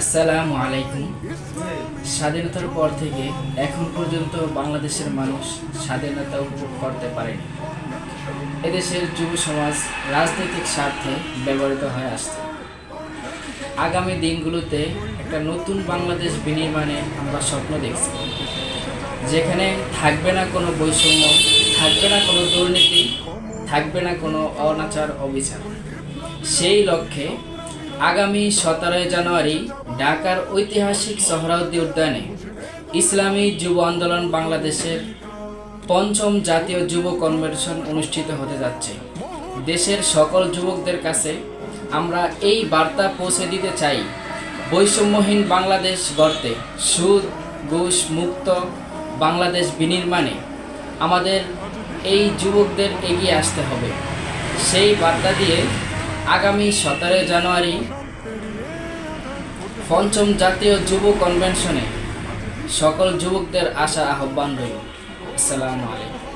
আসসালামু আলাইকুম। স্বাধীনতার পর থেকে এখন পর্যন্ত বাংলাদেশের মানুষ স্বাধীনতা উপভোগ করতে পারেনি। এদেশের যুব সমাজ রাজনৈতিক স্বার্থে ব্যবহৃত হয়ে আসছে। আগামী দিনগুলোতে একটা নতুন বাংলাদেশ বিনির্মাণে আমরা স্বপ্ন দেখছি। যেখানে থাকবে না কোনো বৈষম্য, থাকবে না কোনো দুর্নীতি, থাকবে না কোনো অনাচার, অবিচার। সেই লক্ষ্যে আগামী সতেরোই জানুয়ারি ঢাকার ঐতিহাসিক সোহরাউদ্দি উদ্যানে ইসলামী যুব আন্দোলন বাংলাদেশের পঞ্চম জাতীয় যুব কনভেনশন অনুষ্ঠিত হতে যাচ্ছে। দেশের সকল যুবকদের কাছে আমরা এই বার্তা পৌঁছে দিতে চাই। বৈষম্যহীন বাংলাদেশ গড়তে সুদ, ঘুষ মুক্ত বাংলাদেশ বিনির্মাণে আমাদের এই যুবকদের এগিয়ে আসতে হবে। সেই বার্তা দিয়ে আগামী সতেরোই জানুয়ারি পঞ্চম জাতীয় যুব কনভেনশনে সকল যুবকদের আশা আহ্বান রইল। আসসালামু আলাইকুম।